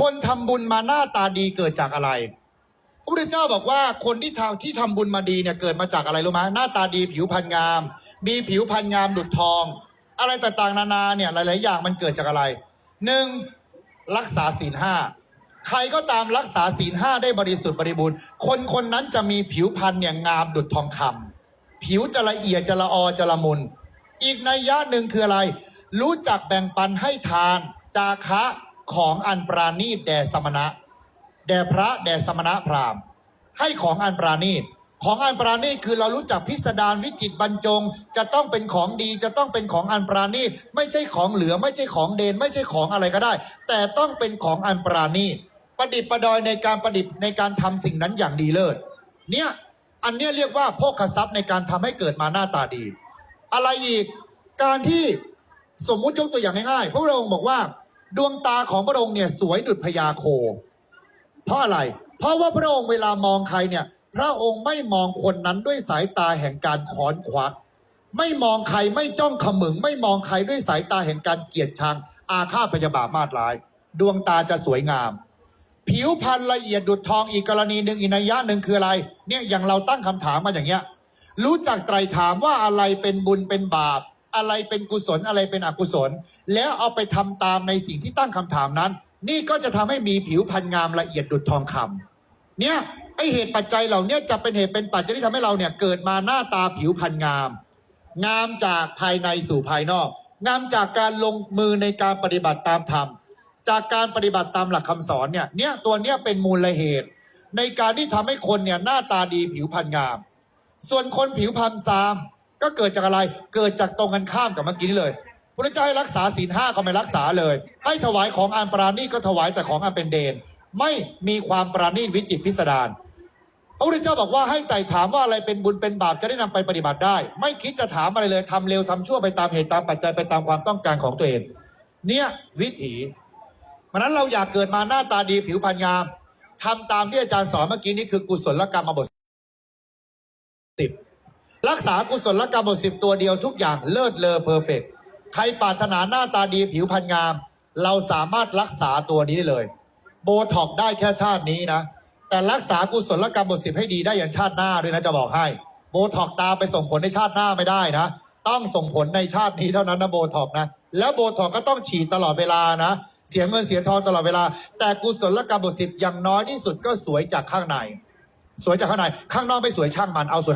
คนทำบุญมาหน้าตาดีเกิดจากอะไรพระพุทธเจ้าบอกว่าคนที่ทำที่ทำบุญมาดีเนี่ยเกิดมาจากอะไรรู้ไหมหน้าตาดีผิวพรรณงาม มีผิวพรรณงามดุจทอง อะไรต่างๆนานาเนี่ยหลาย ๆ อย่างมันเกิดจากอะไรหนึ่งรักษาศีลห้าใครก็ตามรักษาศีลห้าได้บริสุทธิ์บริบูรณ์ คนคนนั้นจะมีผิวพรรณเนี่ยงามดุจทองคำผิวจะละเอียดจะละออจะละมุน อีกนัยยะหนึ่งคืออะไร รู้จักแบ่งปันให้ทาน จาคะ ของอันปราณีตแด่สมณะ แด่พระแด่สมณะพราหมณ์ ให้ของอันปราณีตของอันปราณีตคือเรารู้จักพิสดารวิจิตบรรจง จะต้องเป็นของดีจะต้องเป็นของอันปราณีตไม่ใช่ของเหลือไม่ใช่ของเดน ไม่ใช่ของอะไรก็ได้ แต่ต้องเป็นของอันปราณีตประดิษฐ์ประดอยในการประดิษฐ์ในการทำสิ่งนั้นอย่างดีเลิศเนี่ยอันเนี้ยเรียกว่าโภคทรัพย์ในการทำให้เกิดมาหน้าตาดี อะไรอีกการที่สมมุติยกตัวอย่างง่ายๆพระองค์บอกว่า ดวงตาของพระองค์เนี่ยสวยดุจพญาโค เพราะอะไร เพราะว่าพระองค์เวลามองใครเนี่ย พระองค์ไม่มองคนนั้นด้วยสายตาแห่งการค้อนควัก ไม่มองใครไม่จ้องขมึง ไม่มองใครด้วยสายตาแห่งการเกลียดชัง อาฆาตพยาบาทมาตร้าย ดวงตาจะสวยงาม ผิวพรรณละเอียดดุจทองอีกกรณีหนึ่งอีกนัยยะหนึ่งคืออะไร เนี่ยอย่างเราตั้งคำถามมาอย่างเงี้ย รู้จักไตรถามว่าอะไรเป็นบุญเป็นบาป อะไรเป็นกุศลอะไรเป็นอกุศล แล้วเอาไปทำตามในสิ่งที่ตั้งคำถามนั้น นี่ก็จะทำให้มีผิวพรรณงามละเอียดดุจทองคำเนี่ยไอเหตุปัจจัยเหล่านี้จะเป็นเหตุเป็นปัจจัยที่ทำให้เราเนี่ยเกิดมาหน้าตาผิวพรรณงาม งามจากภายในสู่ภายนอก งามจากการลงมือในการปฏิบัติตามธรรมจากการปฏิบัติตามหลักคำสอนเนี่ยเนี่ยตัวเนี้ยเป็นมูลเหตุ ในการที่ทำให้คนเนี่ยหน้าตาดีผิวพรรณงาม ส่วนคนผิวพรรณซาม ก็เกิดจากอะไร เกิดจากตรงกันข้ามกับเมื่อกี้นี้เลยพระเจ้าให้รักษาศีลห้าก็ไม่รักษาเลย ให้ถวายของอันปราณีก็ถวายแต่ของอันเป็นเดน ไม่มีความปราณีวิจิตพิสดารพระพุทธเจ้าบอกว่าให้ไต่ถามว่าอะไรเป็นบุญเป็นบาปจะได้นำไปปฏิบัติได้ ไม่คิดจะถามอะไรเลยทำเร็วทำชั่วไปตามเหตุตามปัจจัยไปตามความต้องการของตัวเอง เนี่ยวิถีเพราะฉะนั้นเราอยากเกิดมาหน้าตาดีผิวพรรณงามทำตามที่อาจารย์สอนเมื่อกี้นี้คือกุศลกรรมบทสิบ รักษากุศลกรรมบทสิบตัวเดียวทุกอย่างเลิศเลอเพอร์เฟกใครปรารถนาหน้าตาดีผิวพรรณงาม เราสามารถรักษาตัวนี้ได้เลย โบท็อกได้แค่ชาตินี้นะ แต่รักษากุศลกรรมบทสิบให้ดีได้อย่างชาติหน้าด้วยนะจะบอกให้ โบท็อกตาไปส่งผลในชาติหน้าไม่ได้นะ ต้องส่งผลในชาตินี้เท่านั้นนะโบท็อกนะ แล้วโบท็อกก็ต้องฉีดตลอดเวลานะ เสียเงินเสียทองตลอดเวลา แต่กุศลกรรมบทสิบอย่างน้อยที่สุดก็สวยจากข้างใน สวยจากข้างใน ข้างนอกไม่สวยช่างมันเอาสวย